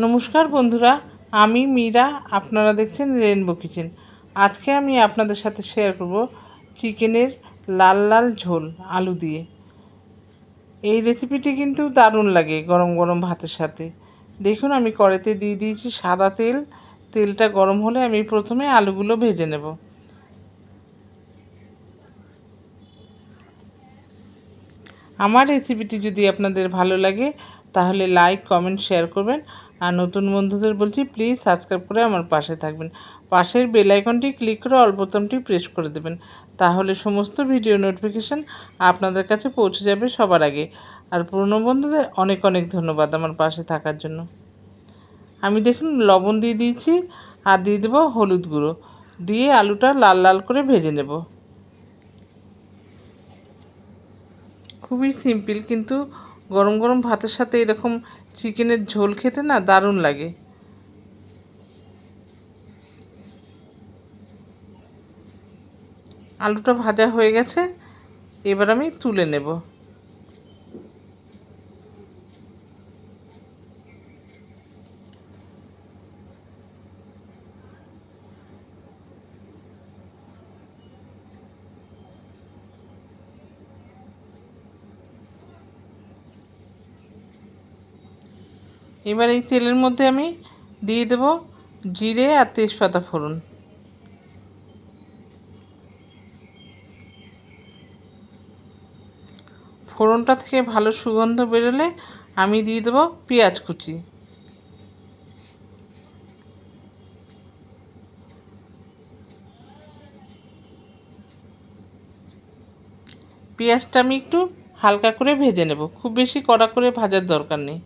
নমস্কার বন্ধুরা, আমি মীরা, আপনারা দেখছেন রেনবো কিচেন আজকে আমি আপনাদের সাথে শেয়ার করব চিকেনের লাল লাল ঝোল, আলু দিয়ে। এই রেসিপিটি কিন্তু দারুণ লাগে গরম গরম ভাতের সাথে। দেখুন, আমি কড়াইতে দিয়ে দিয়েছি সাদা তেল। তেলটা গরম হলে আমি প্রথমে আলুগুলো ভেজে নেব। আমার রেসিপিটি যদি আপনাদের ভালো লাগে, তাহলে লাইক কমেন্ট শেয়ার করবেন। আর নতুন বন্ধুদের বলছি প্লিজ সাবস্ক্রাইব করে আমার পাশে থাকবেন। পাশের বেল আইকনটি ক্লিক করে অল্পতমটি প্রেস করে দেবেন। তাহলে সমস্ত ভিডিও নোটিফিকেশান আপনাদের কাছে পৌঁছে যাবে সবার আগে। আর পুরনো বন্ধুদের অনেক অনেক ধন্যবাদ আমার পাশে থাকার জন্য। আমি দেখুন লবণ দিয়ে দিয়েছি আর দিয়ে দেবো হলুদ গুঁড়ো। দিয়ে আলুটা লাল লাল করে ভেজে নেব। খুবই সিম্পল কিন্তু গরম গরম ভাতের সাথে এরকম চিকেনের ঝোল খেতে না দারুণ লাগে। আলুটা ভাজা হয়ে গেছে, এবার আমি তুলে নেব। এবার এই তেলের মধ্যে আমি দিয়ে দেব জিরে আর তেজপাতা ফোড়ন। ফোড়নটা থেকে ভালো সুগন্ধ বেরোলে আমি দিয়ে দেবো পেঁয়াজ কুচি। পেঁয়াজটা আমি একটু হালকা করে ভেজে নেব। খুব বেশি কড়া করে ভাজার দরকার নেই।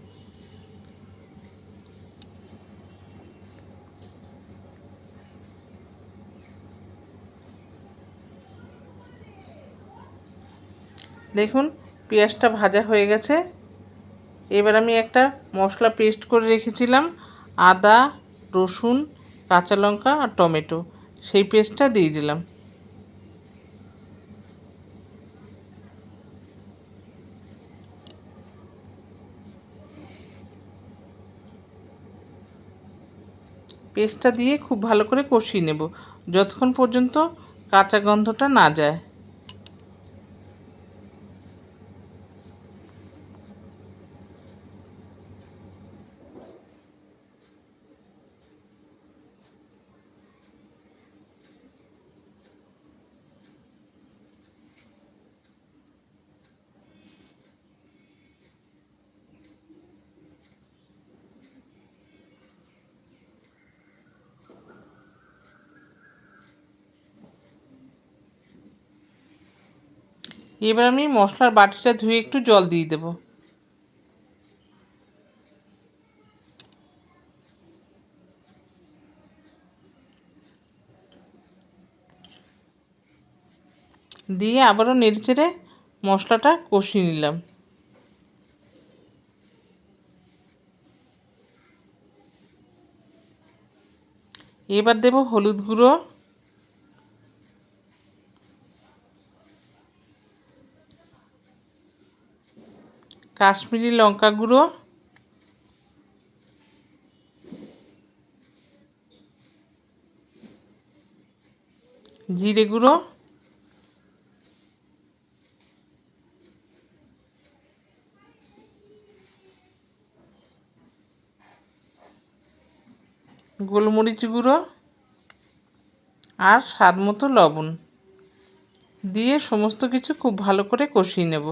দেখুন, পেঁয়াজটা ভাজা হয়ে গেছে। এবার আমি একটা মশলা পেস্ট করে রেখেছিলাম, আদা, রসুন, কাঁচা লঙ্কা আর টমেটো। সেই পেস্টটা দিয়ে দিলাম। পেস্টটা দিয়ে খুব ভালো করে কষিয়ে নেব, যতক্ষণ পর্যন্ত কাঁচা গন্ধটা না যায়। এবার আমি মশলার বাটিটা ধুয়ে একটু জল দিয়ে দেব। দিয়ে আবারও নেড়ে চেড়ে মশলাটা কষিয়ে নিলাম। এবার দেব হলুদ গুঁড়ো। কাশ্মীরি লঙ্কা গুঁড়ো। জিরে গুঁড়ো। গোলমরিচ গুঁড়ো আর স্বাদ মতো লবণ। দিয়ে সমস্ত কিছু খুব ভালো করে কষিয়ে নেব।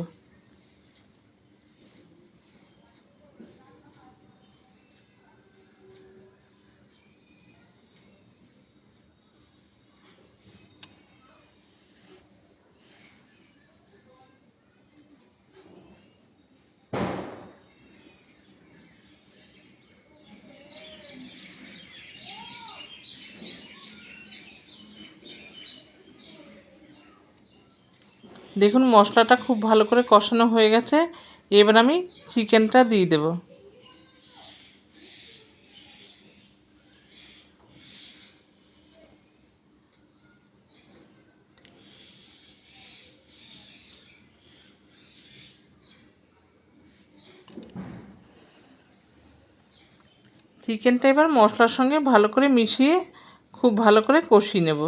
দেখুন, মশলাটা খুব ভালো করে কষানো হয়ে গেছে। এবার আমি চিকেনটা দিয়ে দেব। চিকেনটা এবার মশলার সঙ্গে ভালো করে মিশিয়ে খুব ভালো করে কষিয়ে নেব।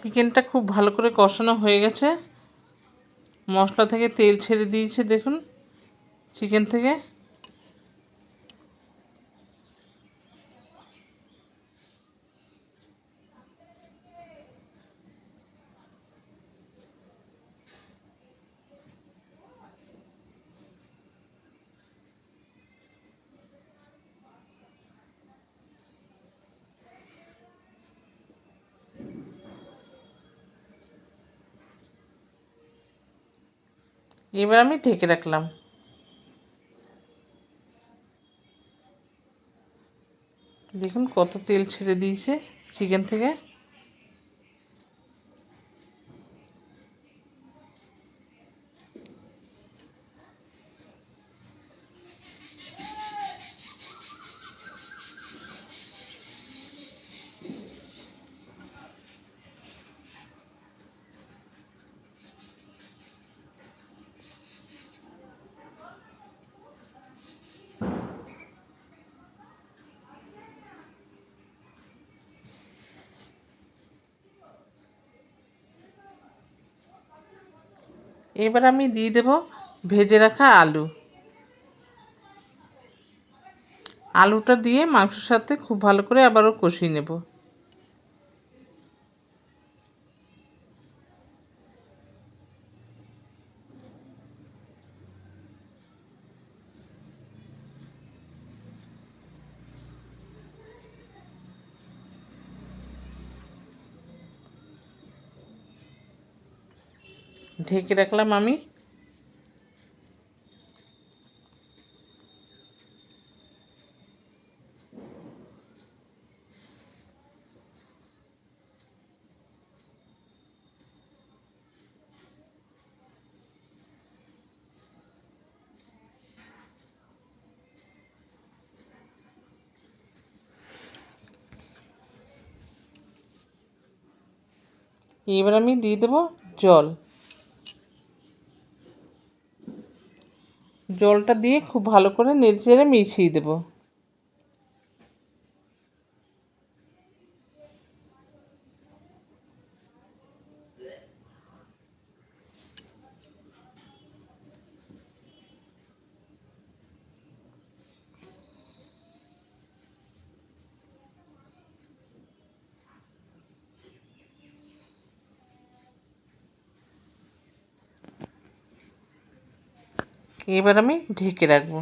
চিকেনটা খুব ভালো করে কষানো হয়ে গেছে। মশলা থেকে তেল ছেড়ে দিয়েছে, দেখুন। চিকেন থেকে এবার আমি ঢেকে রাখলাম। দেখুন কত তেল ছেড়ে দিয়েছে চিকেন থেকে। এবার আমি দিয়ে দেব ভেজে রাখা আলু। আলুটা দিয়ে মাংসের সাথে খুব ভালো করে আবারও কষিয়ে নেব। ঢেকে রাখলাম আমি। এবার আমি দিয়ে দেবো জল। জলটা দিয়ে খুব ভালো করে নেড়ে চেড়ে মিশিয়ে দেবো। এবার আমি ঢেকে রাখব।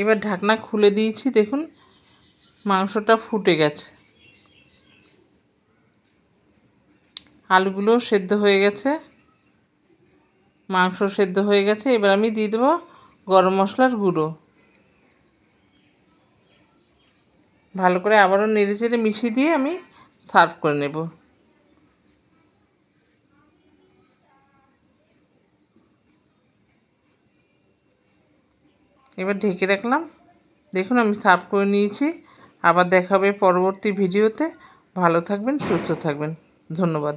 এবার ঢাকনা খুলে দিয়েছি, দেখুন, মাংসটা ফুটে গেছে। আলুগুলো সেদ্ধ হয়ে গেছে। মাংস সেদ্ধ হয়ে গেছে। এবার আমি দিয়ে দেবো গরম মশলার গুঁড়ো। ভালো করে আবারও নেড়ে চেড়ে মিশিয়ে দিয়ে আমি সার্ভ করে নেব। এবার ঢেকে রাখলাম। দেখুন আমি সার্ভ করে নিয়েছি। আবার দেখাবে পরবর্তী ভিডিওতে। ভালো থাকবেন, সুস্থ থাকবেন। ধন্যবাদ।